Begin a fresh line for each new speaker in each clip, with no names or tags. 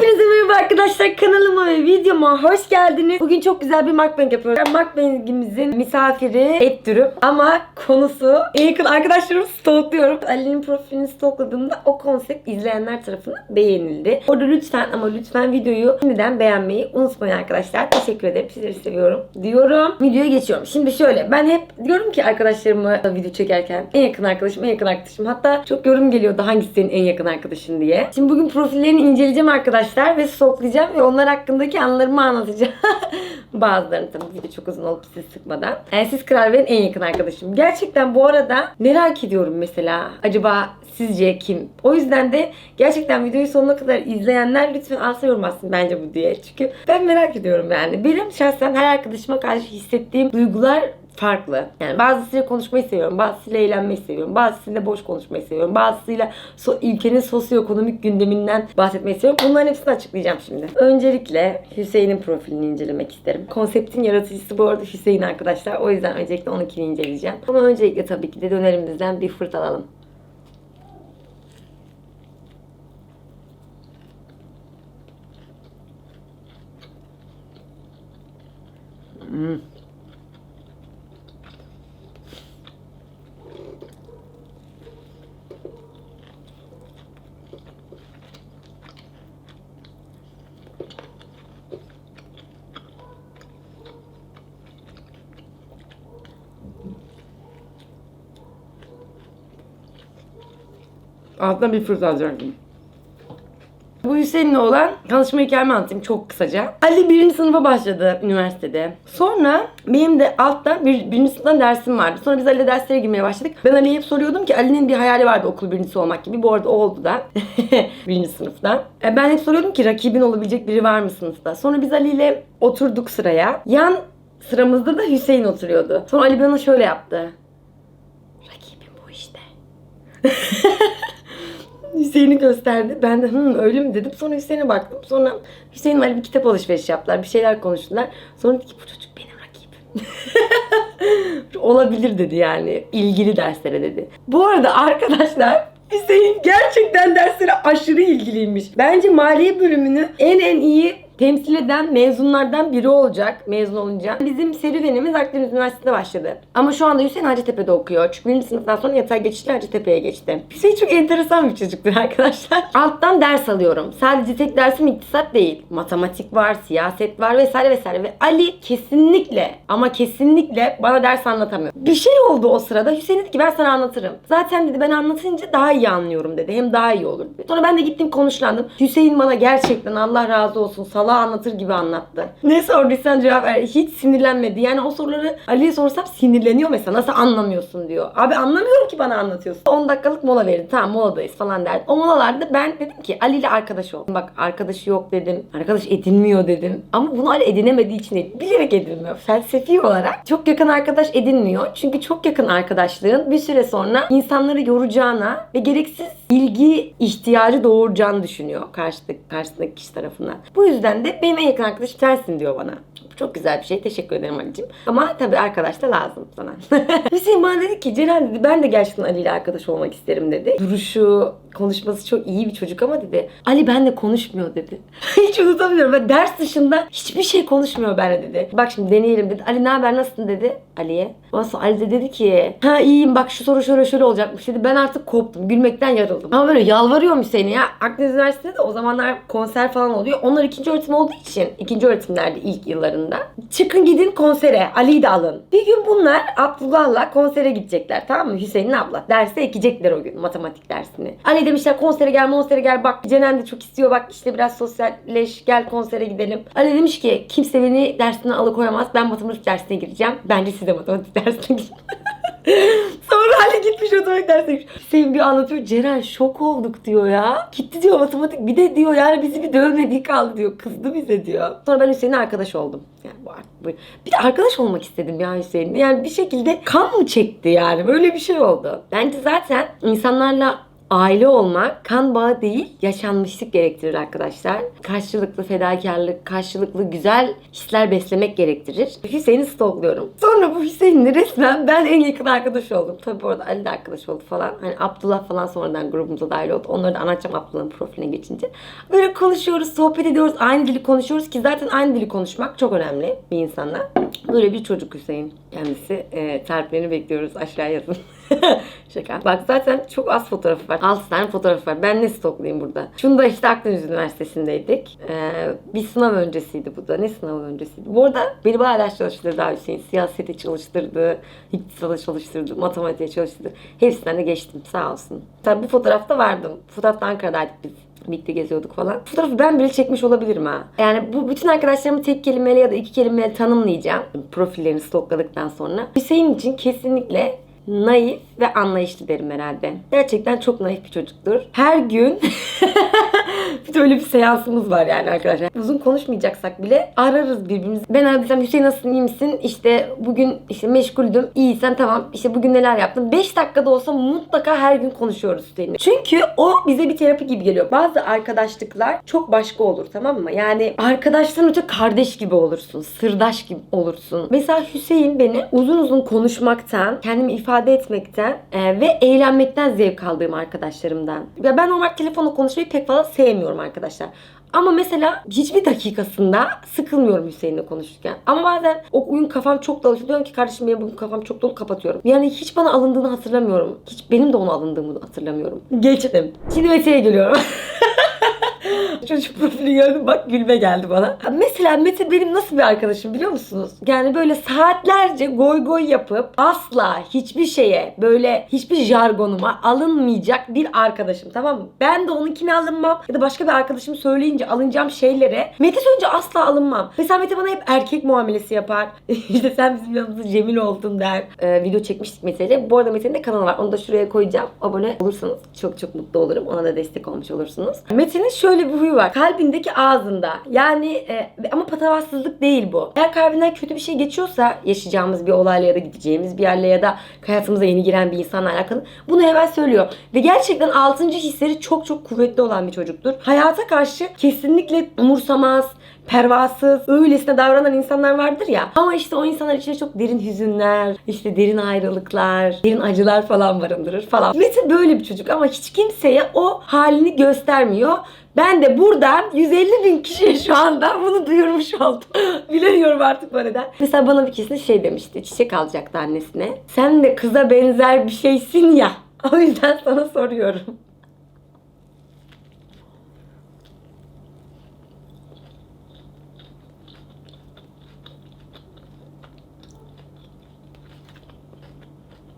призываю merhaba arkadaşlar kanalıma ve videoma hoş geldiniz. Bugün çok güzel bir mukbang yapıyoruz. Mukbangimizin misafiri et dürüm ama konusu yakın arkadaşlarımı stalkluyorum. Ali'nin profilini stalkladığımda o konsept izleyenler tarafından beğenildi. Orada lütfen ama lütfen videoyu şimdiden beğenmeyi unutmayın arkadaşlar. Teşekkür ederim. Sizleri seviyorum diyorum. Videoya geçiyorum. Şimdi şöyle ben hep diyorum ki arkadaşlarıma video çekerken en yakın arkadaşım en yakın arkadaşım. Hatta çok yorum geliyordu hangisi senin en yakın arkadaşın diye. Şimdi bugün profillerini inceleyeceğim arkadaşlar ve stalklayacağım ve onlar hakkındaki anılarımı anlatacağım. Bazılarını tabii video çok uzun olup sizi sıkmadan. Yani siz karar verin en yakın arkadaşım. Gerçekten bu arada merak ediyorum mesela. Acaba sizce kim? O yüzden de gerçekten videoyu sonuna kadar izleyenler lütfen alsa yorum atsın bence bu diye. Çünkü ben merak ediyorum yani. Benim şahsen her arkadaşıma karşı hissettiğim duygular farklı. Yani bazısıyla konuşmayı seviyorum, bazısıyla eğlenmeyi seviyorum, bazısıyla boş konuşmayı seviyorum, bazısıyla so ülkenin sosyoekonomik gündeminden bahsetmeyi seviyorum. Bunların hepsini açıklayacağım şimdi. Öncelikle Hüseyin'in profilini incelemek isterim. Konseptin yaratıcısı bu arada Hüseyin arkadaşlar. O yüzden öncelikle onunkini inceleyeceğim. Ama öncelikle tabii ki de dönerimizden bir fırt alalım. Hmm. Altına bir fırt alacaktım. Bu Hüseyin'le olan tanışma hikayemi anlatayım çok kısaca. Ali birinci sınıfa başladı üniversitede. Sonra benim de alttan bir, birinci sınıftan dersim vardı. Sonra biz Ali'yle derslere girmeye başladık. Ben Ali'ye hep soruyordum ki Ali'nin bir hayali vardı okul birincisi olmak gibi. Bu arada o oldu da. birinci sınıftan. E, Ben hep soruyordum ki rakibin olabilecek biri var mı sınıfta? Sonra biz Ali ile oturduk sıraya. Yan sıramızda da Hüseyin oturuyordu. Sonra Ali bana şöyle yaptı. Rakibim bu işte. Hüseyin'i gösterdi. Ben de Hı, öyle mi dedim. Sonra Hüseyin'e baktım. Sonra Hüseyin Ali bir kitap alışverişi yaptılar. Bir şeyler konuştular. Sonra dedi ki bu çocuk benim rakibim. Olabilir dedi yani. ilgili derslere dedi. Bu arada arkadaşlar Hüseyin gerçekten derslere aşırı ilgiliymiş. Bence maliye bölümünü en en iyi temsil eden mezunlardan biri olacak mezun olunca. Bizim serüvenimiz Akdeniz Üniversitesi'nde başladı. Ama şu anda Hüseyin Hacettepe'de okuyor. Çünkü birinci sınıftan sonra yatay geçişle Hacettepe'ye geçti. Hüseyin çok enteresan bir çocuktur arkadaşlar. Alttan ders alıyorum. Sadece tek dersim iktisat değil. Matematik var, siyaset var vesaire vesaire. Ve Ali kesinlikle ama kesinlikle bana ders anlatamıyor. Bir şey oldu o sırada. Hüseyin dedi ki ben sana anlatırım. Zaten dedi ben anlatınca daha iyi anlıyorum dedi. Hem daha iyi olur. Sonra ben de gittim konuşlandım. Hüseyin bana gerçekten Allah razı olsun salağı anlatır gibi anlattı. Ne sorduysan cevap ver. Hiç sinirlenmedi. Yani o soruları Ali'ye sorsam sinirleniyor mesela. Nasıl anlamıyorsun diyor. Abi anlamıyorum ki bana anlatıyorsun. 10 dakikalık mola verin. Tamam moladayız falan derdi. O molalarda ben dedim ki Ali ile arkadaş ol. Bak arkadaşı yok dedim. Arkadaş edinmiyor dedim. Ama bunu Ali edinemediği için değil. Bilerek edinmiyor. Felsefi olarak çok yakın arkadaş edinmiyor. Çünkü çok yakın arkadaşlığın bir süre sonra insanları yoracağına ve gereksiz ilgi ihtiyacı doğuracağını düşünüyor karşıdaki, karşısındaki kişi tarafından. Bu yüzden de benim en yakın arkadaşım sensin diyor bana. Çok güzel bir şey. Teşekkür ederim Ali'cim. Ama tabii arkadaş da lazım sana. Hüseyin bana dedi ki Ceren dedi ben de gerçekten Ali ile arkadaş olmak isterim dedi. Duruşu, konuşması çok iyi bir çocuk ama dedi. Ali benle konuşmuyor dedi. Hiç unutamıyorum. Ben ders dışında hiçbir şey konuşmuyor benimle dedi. Bak şimdi deneyelim dedi. Ali ne haber nasılsın dedi Ali'ye. Ondan Ali de dedi ki ha iyiyim bak şu soru şöyle şöyle olacakmış dedi. Ben artık koptum. Gülmekten yarıldım. Ama böyle yalvarıyorum Hüseyin'e ya. Akdeniz Üniversitesi'nde de o zamanlar konser falan oluyor. Onlar ikinci öğretim olduğu için ikinci öğretimlerdi ilk yıllarında. Çıkın gidin konsere. Ali'yi de alın. Bir gün bunlar Abdullah'la konsere gidecekler tamam mı? Hüseyin'in abla. Derse ekecekler o gün matematik dersini. Ali demişler konsere gel konsere gel bak Cenen de çok istiyor bak işte biraz sosyalleş gel konsere gidelim. Ali demiş ki kimse beni dersinden alıkoyamaz ben matematik dersine gireceğim. Bence siz de matematik dersine girin. Sonra Ali gitmiş matematik dersine gitmiş. Hüseyin bir anlatıyor. Ceren şok olduk diyor ya. Gitti diyor matematik. Bir de diyor yani bizi bir dövmediği kaldı diyor. Kızdı bize diyor. Sonra ben Hüseyin'le arkadaş oldum. Yani bu, bu bir de arkadaş olmak istedim ya Hüseyin'le. Yani bir şekilde kan mı çekti yani? Böyle bir şey oldu. Bence zaten insanlarla Aile olmak kan bağı değil, yaşanmışlık gerektirir arkadaşlar. Karşılıklı fedakarlık, karşılıklı güzel hisler beslemek gerektirir. Hüseyin'i stalkluyorum. Sonra bu Hüseyin'le resmen ben en yakın arkadaş oldum. Tabii bu arada Ali de arkadaş oldu falan. Hani Abdullah falan sonradan grubumuza dahil oldu. Onları da anlatacağım Abdullah'ın profiline geçince. Böyle konuşuyoruz, sohbet ediyoruz, aynı dili konuşuyoruz ki zaten aynı dili konuşmak çok önemli bir insanla. Böyle bir çocuk Hüseyin kendisi. E, tariflerini bekliyoruz aşağıya yazın. Şaka. Bak zaten çok az fotoğrafı var. 6 tane fotoğrafı var. Ben ne stoklayayım burada? Şunda işte Akdeniz Üniversitesi'ndeydik. Ee, bir sınav öncesiydi bu da. Ne sınavı öncesiydi? Bu arada beni bayağı ders çalıştırdı daha Hüseyin. Siyasete çalıştırdı, iktisada çalıştırdı, matematiğe çalıştırdı. Hepsinden de geçtim sağ olsun. Tabii bu fotoğrafta vardım. Fotoğrafta Ankara'daydık biz birlikte geziyorduk falan. Fotoğrafı ben bile çekmiş olabilirim ha. Yani bu bütün arkadaşlarımı tek kelimeyle ya da iki kelimeyle tanımlayacağım. Profillerini stokladıktan sonra. Hüseyin için kesinlikle naif ve anlayışlı derim herhalde. Gerçekten çok naif bir çocuktur. Her gün bir de öyle bir seansımız var yani arkadaşlar. Uzun konuşmayacaksak bile ararız birbirimizi. Ben arasam Hüseyin nasılsın iyi misin? İşte bugün işte meşguldüm. İyiysen tamam. İşte bugün neler yaptın? 5 dakikada olsa mutlaka her gün konuşuyoruz Hüseyin'le. Çünkü o bize bir terapi gibi geliyor. Bazı arkadaşlıklar çok başka olur tamam mı? Yani arkadaştan öte kardeş gibi olursun. Sırdaş gibi olursun. Mesela Hüseyin beni uzun uzun konuşmaktan, kendimi ifade etmekten e, ve eğlenmekten zevk aldığım arkadaşlarımdan. Ya ben normal telefonla konuşmayı pek fazla sevmiyorum arkadaşlar. Ama mesela hiçbir dakikasında sıkılmıyorum Hüseyin'le konuşurken. Ama bazen o oyun kafam çok dolu. Diyorum ki kardeşim benim bugün kafam çok dolu kapatıyorum. Yani hiç bana alındığını hatırlamıyorum. Hiç benim de ona alındığımı hatırlamıyorum. Geçtim. Şimdi meseleye geliyorum. Çocuk profili gördüm bak gülme geldi bana. Mesela Mete benim nasıl bir arkadaşım biliyor musunuz? Yani böyle saatlerce goy goy yapıp asla hiçbir şeye böyle hiçbir jargonuma alınmayacak bir arkadaşım tamam mı? Ben de onunkine alınmam ya da başka bir arkadaşım söyleyince alınacağım şeylere Mete söyleyince asla alınmam. Mesela Mete bana hep erkek muamelesi yapar. işte sen bizim yanımızda Cemil oldun der. Ee, video çekmiştik Mete'yle. Bu arada Mete'nin de kanalı var. Onu da şuraya koyacağım. Abone olursanız çok çok mutlu olurum. Ona da destek olmuş olursunuz. Mete'nin şöyle bir huyu var. Kalbindeki ağzında. Yani e, ama patavatsızlık değil bu. Eğer kalbinden kötü bir şey geçiyorsa yaşayacağımız bir olayla ya da gideceğimiz bir yerle ya da hayatımıza yeni giren bir insanla alakalı bunu hemen söylüyor. Ve gerçekten altıncı hisleri çok çok kuvvetli olan bir çocuktur. Hayata karşı kesinlikle umursamaz, pervasız, öylesine davranan insanlar vardır ya. Ama işte o insanlar içinde çok derin hüzünler, işte derin ayrılıklar, derin acılar falan barındırır falan. Mete böyle bir çocuk ama hiç kimseye o halini göstermiyor. Ben de buradan 150 bin kişiye şu anda bunu duyurmuş oldum. Bilemiyorum artık bu neden. Mesela bana bir kesin şey demişti. Çiçek alacaktı annesine. Sen de kıza benzer bir şeysin ya. O yüzden sana soruyorum.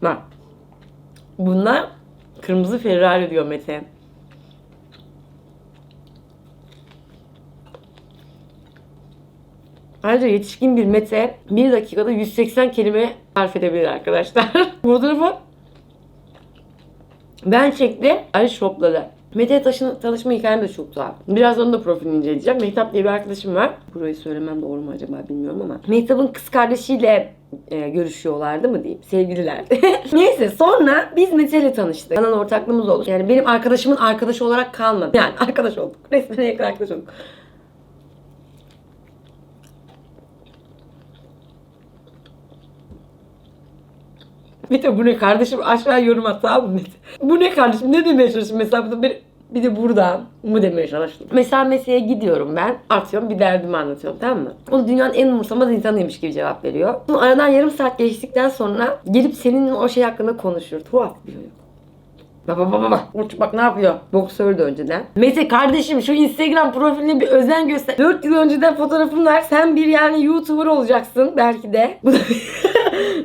Bak. Bunlar kırmızı Ferrari diyor Mete. Ayrıca yetişkin bir Mete bir dakikada 180 kelime sarf edebilir arkadaşlar. Fotoğrafı ben çektim. Ali şokladı. Mete taşın, tanışma hikayem de çok tuhaf. Birazdan da profilini inceleyeceğim. Mehtap diye bir arkadaşım var. Burayı söylemem doğru mu acaba bilmiyorum ama. Mehtap'ın kız kardeşiyle e, görüşüyorlardı mı diyeyim. Sevgililerdi. Neyse sonra biz Mete ile tanıştık. Yanan ortaklığımız oldu. Yani benim arkadaşımın arkadaşı olarak kalmadı. Yani arkadaş olduk. Resmen yakın arkadaş olduk. Mete bu ne kardeşim aşağı yorum at tamam mı? Bu ne kardeşim ne demeye çalıştın mesela bir, bir de buradan mı demeye çalıştım. Mesela mesleğe gidiyorum ben atıyorum bir derdimi anlatıyorum tamam mı? O dünyanın en umursamaz insanıymış gibi cevap veriyor. Sonra aradan yarım saat geçtikten sonra gelip senin o şey hakkında konuşuyor. Tuhaf bir çocuk. Bak bak bak. Uç bak ne yapıyor? Boksördü önceden. Mete kardeşim şu Instagram profiline bir özen göster. 4 yıl önceden fotoğrafın var. Sen bir yani YouTuber olacaksın belki de. Bu da,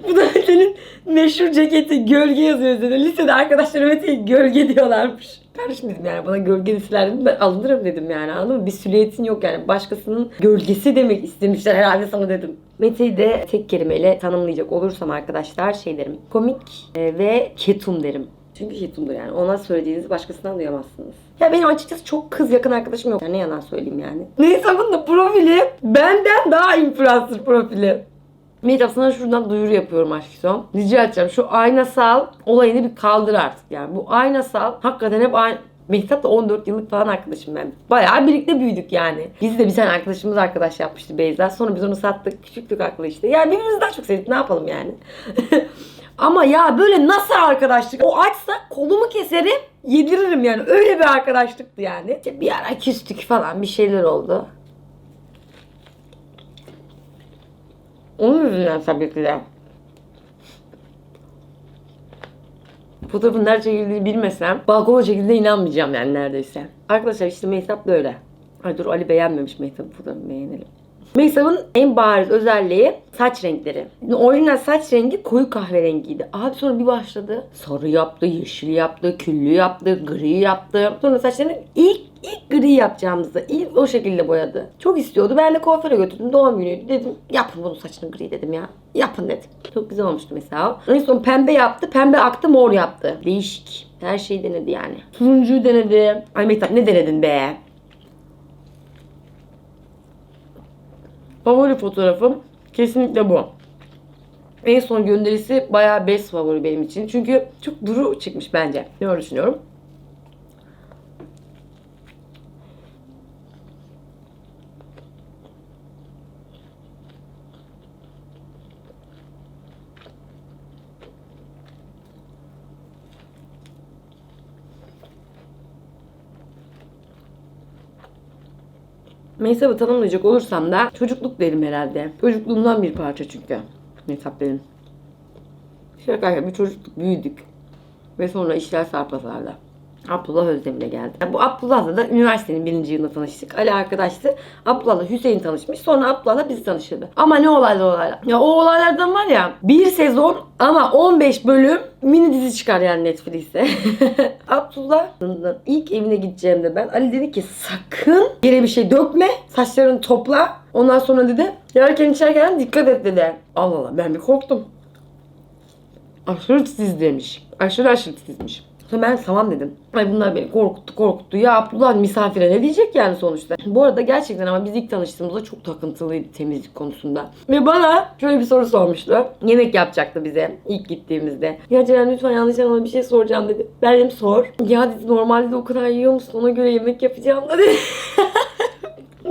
bu da Mete'nin meşhur ceketi gölge yazıyor üzerine. Lisede arkadaşlar Mete'ye gölge diyorlarmış. Dedim yani bana gölge deseler ben alınırım dedim yani anladın mı? Bir silüetin yok yani başkasının gölgesi demek istemişler herhalde sana dedim. Mete'yi de tek kelimeyle tanımlayacak olursam arkadaşlar şey derim. Komik e, ve ketum derim. Çünkü ketumdur yani. Ona söylediğinizi başkasından duyamazsınız. Ya benim açıkçası çok kız yakın arkadaşım yok. Yani ne yalan söyleyeyim yani. Neyse bunun da profili benden daha influencer profili. Mehtap sana şuradan duyuru yapıyorum aşkım. Rica edeceğim şu aynasal olayını bir kaldır artık yani. Bu aynasal hakikaten hep aynı... Mehtap da 14 yıllık falan arkadaşım ben. Bayağı birlikte büyüdük yani. Biz de bir tane arkadaşımız arkadaş yapmıştı Beyza. Sonra biz onu sattık. Küçüklük aklı işte. Yani birbirimizi daha çok sevdik. Ne yapalım yani. Ama ya böyle nasıl arkadaşlık? O açsa kolumu keserim, yediririm yani. Öyle bir arkadaşlıktı yani. İşte bir ara küstük falan bir şeyler oldu. Onun yüzünden tabii ki de. Fotoğrafın nerede çekildiğini bilmesem balkona çekildiğine inanmayacağım yani neredeyse. Arkadaşlar işte Mehtap böyle. Ay dur Ali beğenmemiş Mehtap'ın fotoğrafını beğenelim. Mehtap'ın en bariz özelliği saç renkleri. Orijinal saç rengi koyu kahverengiydi. Abi sonra bir başladı. Sarı yaptı, yeşil yaptı, küllü yaptı, gri yaptı. Sonra saçlarını ilk ilk gri yapacağımızda ilk o şekilde boyadı. Çok istiyordu. Ben de kuaföre götürdüm. Doğum günüydü. Dedim yapın bunun saçını gri dedim ya. Yapın dedim. Çok güzel olmuştu mesela. En son pembe yaptı. Pembe aktı mor yaptı. Değişik. Her şeyi denedi yani. Turuncuyu denedi. Ay Mehtap ne denedin be? Favori fotoğrafım kesinlikle bu. En son gönderisi bayağı best favori benim için. Çünkü çok duru çıkmış bence. Ne düşünüyorum. Mehtap'ı tanımlayacak olursam da çocukluk derim herhalde. Çocukluğumdan bir parça çünkü. Mehtap benim. Şaka bir çocukluk büyüdük. Ve sonra işler sarpa sardı. Abdullah Özdemir de geldi. Bu Abdullah'la da üniversitenin birinci yılında tanıştık. Ali arkadaştı. Abdullah'la Hüseyin tanışmış. Sonra Abdullah'la biz tanıştırdı. Ama ne olaylar olaylar. Ya o olaylardan var ya bir sezon ama 15 bölüm mini dizi çıkar yani Netflix'e. Abdullah'ın ilk evine gideceğimde ben Ali dedi ki sakın yere bir şey dökme. Saçlarını topla. Ondan sonra dedi yerken içerken dikkat et dedi. Allah Allah ben bir korktum. Aşırı titiz demiş. Aşırı aşırı titizmiş. Sonra ben tamam dedim. Ay bunlar beni korkuttu korkuttu. Ya Abdullah misafire ne diyecek yani sonuçta. Bu arada gerçekten ama biz ilk tanıştığımızda çok takıntılıydı temizlik konusunda. Ve bana şöyle bir soru sormuştu. Yemek yapacaktı bize ilk gittiğimizde. Ya Ceren lütfen yanlış anlama bir şey soracağım dedi. Ben dedim sor. Ya dedi normalde de o kadar yiyor musun ona göre yemek yapacağım dedi.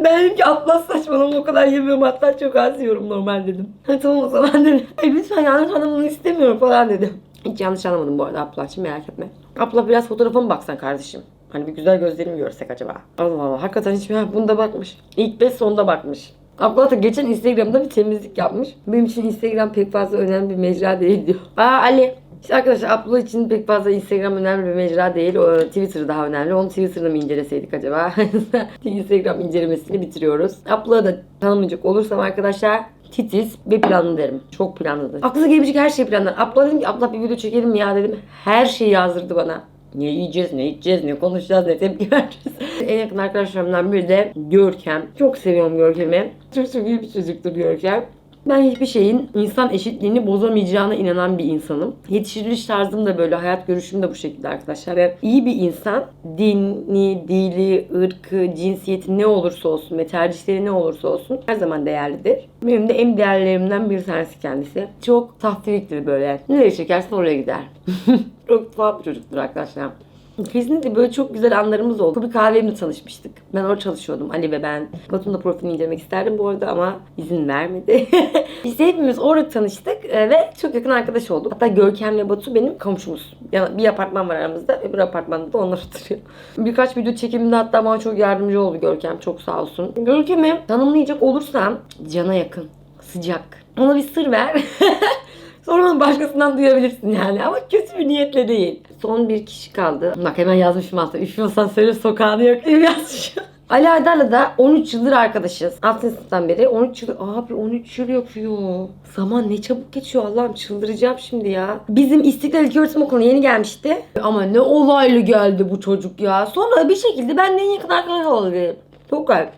Ben dedim ki Atlas saçmalama o kadar yemiyorum hatta çok az yiyorum normal dedim. Ha, tamam o zaman dedim. Ay lütfen yanlış anlamanı istemiyorum falan dedim. Hiç yanlış anlamadım bu arada Abdullah'cığım merak etme. Abla biraz fotoğrafa mı baksan kardeşim? Hani bir güzel gözlerimi görsek acaba? Allah Allah hakikaten hiç ha, bunda bakmış. İlk beş sonda bakmış. Abla da geçen Instagram'da bir temizlik yapmış. Benim için Instagram pek fazla önemli bir mecra değil diyor. Aa Ali. İşte arkadaşlar Abdullah için pek fazla Instagram önemli bir mecra değil. O Twitter daha önemli. Onu Twitter'da mı inceleseydik acaba? Instagram incelemesini bitiriyoruz. Abdullah'ı da tanımayacak olursam arkadaşlar titiz ve planlı derim. Çok planlıdır. Aklınıza gelebilecek her şeyi planlar. Abla dedim ki abla bir video çekelim ya dedim. Her şeyi yazdırdı bana. Ne yiyeceğiz, ne içeceğiz, ne konuşacağız, ne tepki vereceğiz. en yakın arkadaşlarımdan biri de Görkem. Çok seviyorum Görkem'i. Çok çok bir çocuktur Görkem. Ben hiçbir şeyin insan eşitliğini bozamayacağına inanan bir insanım. Yetiştiriliş tarzım da böyle, hayat görüşüm de bu şekilde arkadaşlar. Yani iyi bir insan dini, dili, ırkı, cinsiyeti ne olursa olsun ve tercihleri ne olursa olsun her zaman değerlidir. Benim de en değerlerimden bir tanesi kendisi. Çok saftiriktir böyle. Nereye çekersen oraya gider. çok tuhaf bir çocuktur arkadaşlar. Kesinlikle böyle çok güzel anlarımız oldu. Bir kahvemle tanışmıştık. Ben orada çalışıyordum Ali ve ben. Batu'nun da profilini incelemek isterdim bu arada ama izin vermedi. Biz hepimiz orada tanıştık e, ve çok yakın arkadaş olduk. Hatta Görkem ve Batu benim komşumuz. Yani bir apartman var aramızda. Öbür apartmanda da onlar oturuyor. Birkaç video çekiminde hatta bana çok yardımcı oldu Görkem. Çok sağ olsun. Görkem'i tanımlayacak olursam cana yakın, sıcak. Ona bir sır ver. Sonra onu başkasından duyabilirsin yani ama kötü bir niyetle değil. Son bir kişi kaldı. Bak hemen yazmışım aslında. Üşüyorsan söyle sokağını yakayım yazmışım. Ali Aydar'la da 13 yıldır arkadaşız. 6. sınıftan beri 13 yıl. Abi 13 yıl yapıyor. Zaman ne çabuk geçiyor Allah'ım çıldıracağım şimdi ya. Bizim İstiklal İlköğretim Okulu'na yeni gelmişti. Ama ne olaylı geldi bu çocuk ya. Sonra bir şekilde benden en yakın arkadaş oldu. Çok garip.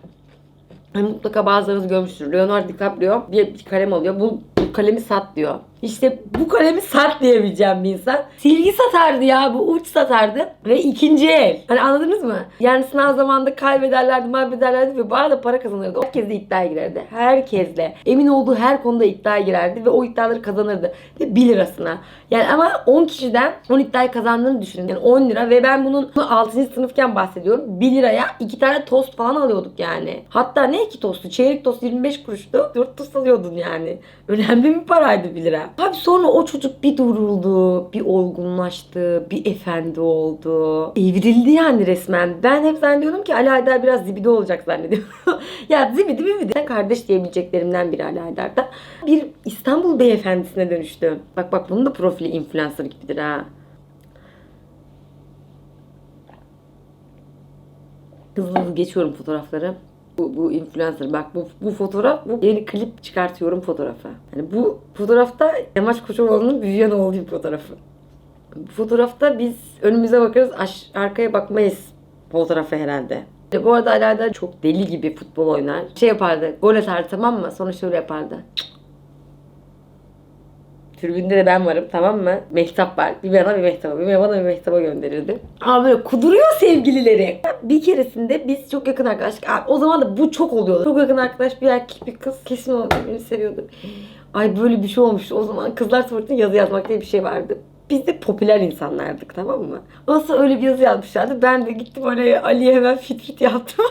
Mutlaka bazılarınız görmüştür. Leonardo DiCaprio bir, bir kalem alıyor. Bu, bu kalemi sat diyor. İşte bu kalemi sat diyebileceğim bir insan. Silgi satardı ya bu uç satardı. Ve ikinci el. Hani anladınız mı? Yani sınav zamanında kaybederlerdi, mahvederlerdi ve bayağı da para kazanırdı. Herkes de iddiaya girerdi. Herkesle. Emin olduğu her konuda iddiaya girerdi ve o iddiaları kazanırdı. Ve 1 lirasına. Yani ama 10 kişiden 10 iddiayı kazandığını düşünün. Yani 10 lira ve ben bunun 6. sınıfken bahsediyorum. 1 liraya 2 tane tost falan alıyorduk yani. Hatta ne iki tostu? Çeyrek tost 25 kuruştu. 4 tost alıyordun yani. Önemli bir paraydı 1 lira. Abi sonra o çocuk bir duruldu, bir olgunlaştı, bir efendi oldu. Evrildi yani resmen. Ben hep zannediyordum ki Ali Haydar biraz zibidi olacak zannediyorum. ya zibidi mi Sen kardeş diyebileceklerimden biri Ali Haydar'da. Bir İstanbul beyefendisine dönüştü. Bak bak bunun da profili influencer gibidir ha. Hızlı hızlı geçiyorum fotoğrafları. Bu, bu influencer bak bu, bu fotoğraf bu yeni klip çıkartıyorum fotoğrafı. Yani bu fotoğrafta Yamaç Koçovalı'nın büyüyen bir fotoğrafı. Bu fotoğrafta biz önümüze bakarız aş- arkaya bakmayız fotoğrafı herhalde. E, Bu arada Alayda çok deli gibi futbol oynar. Şey yapardı, gol atardı tamam mı? Sonra şöyle yapardı. Tribünde de ben varım tamam mı? Mehtap var. Bir bana bir mehtaba, bir bana bir mehtaba gönderirdi. Ama böyle kuduruyor sevgilileri. Bir keresinde biz çok yakın arkadaşlık. Abi, o zaman da bu çok oluyordu. Çok yakın arkadaş bir erkek bir kız kesin o birbirini seviyordu. Ay böyle bir şey olmuştu. O zaman kızlar tuvaletine yazı yazmak diye bir şey vardı. Biz de popüler insanlardık tamam mı? Nasıl öyle bir yazı yazmışlardı. Ben de gittim oraya Ali'ye hemen fit fit yaptım.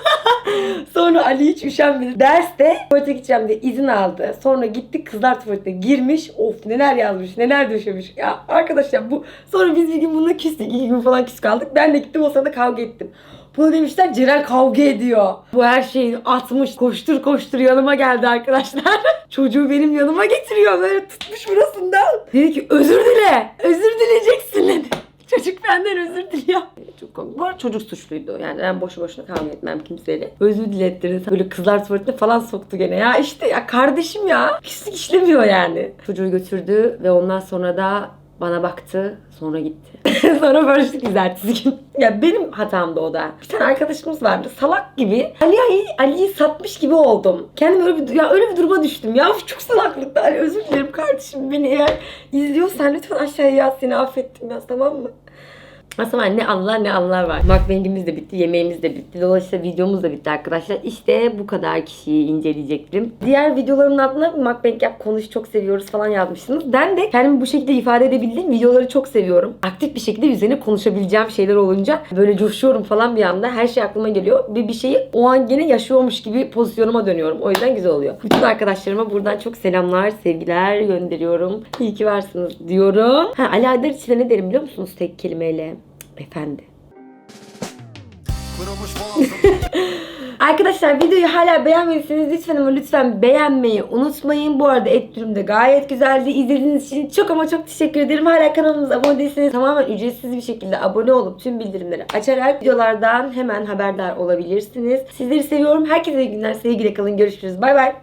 Sonra Ali hiç üşenmedi. Derste tuvalete gideceğim diye izin aldı. Sonra gittik kızlar tuvaletine girmiş. Of neler yazmış neler döşemiş. Ya arkadaşlar bu sonra biz bir gün bununla küstük. İki gün falan küs kaldık. Ben de gittim o sırada kavga ettim. Buna demişler Ceren kavga ediyor. Bu her şeyi atmış koştur koştur yanıma geldi arkadaşlar. Çocuğu benim yanıma getiriyor böyle tutmuş burasından. Dedi ki özür dile. Özür dileyeceksin dedi. Çocuk benden özür diliyor. Çok komik. Bu arada çocuk suçluydu. Yani ben boşu boşuna kavga etmem kimseyle. Özür dilettirdi. Böyle kızlar tuvaletine falan soktu gene. Ya işte ya kardeşim ya. Pislik işlemiyor yani. Çocuğu götürdü ve ondan sonra da bana baktı. Sonra gitti. sonra barıştık biz ertesi gün. Ya benim hatamdı o da. Bir tane arkadaşımız vardı. Salak gibi. Ali'yi Ali'yi satmış gibi oldum. Kendim öyle bir ya öyle bir duruma düştüm. Ya çok salaklıkta. Ali özür dilerim kardeşim. Beni eğer izliyorsan lütfen aşağıya yaz. Seni affettim yaz tamam mı? Aslında ne anılar ne anılar var. Mukbang'imiz de bitti, yemeğimiz de bitti. Dolayısıyla videomuz da bitti arkadaşlar. İşte bu kadar kişiyi inceleyecektim. Diğer videolarımın altına mukbang yap, konuş, çok seviyoruz falan yazmışsınız. Ben de kendimi bu şekilde ifade edebildim. Videoları çok seviyorum. Aktif bir şekilde üzerine konuşabileceğim şeyler olunca böyle coşuyorum falan bir anda. Her şey aklıma geliyor. Ve bir şeyi o an gene yaşıyormuş gibi pozisyonuma dönüyorum. O yüzden güzel oluyor. Bütün arkadaşlarıma buradan çok selamlar, sevgiler gönderiyorum. İyi ki varsınız diyorum. Ha, Aydar için ne derim biliyor musunuz tek kelimeyle? Efendi. Arkadaşlar videoyu hala beğenmediyseniz lütfen ama lütfen beğenmeyi unutmayın. Bu arada et dürüm de gayet güzeldi. İzlediğiniz için çok ama çok teşekkür ederim. Hala kanalımıza abone değilseniz tamamen ücretsiz bir şekilde abone olup tüm bildirimleri açarak videolardan hemen haberdar olabilirsiniz. Sizleri seviyorum. Herkese iyi günler. Sevgiyle kalın. Görüşürüz. Bay bay.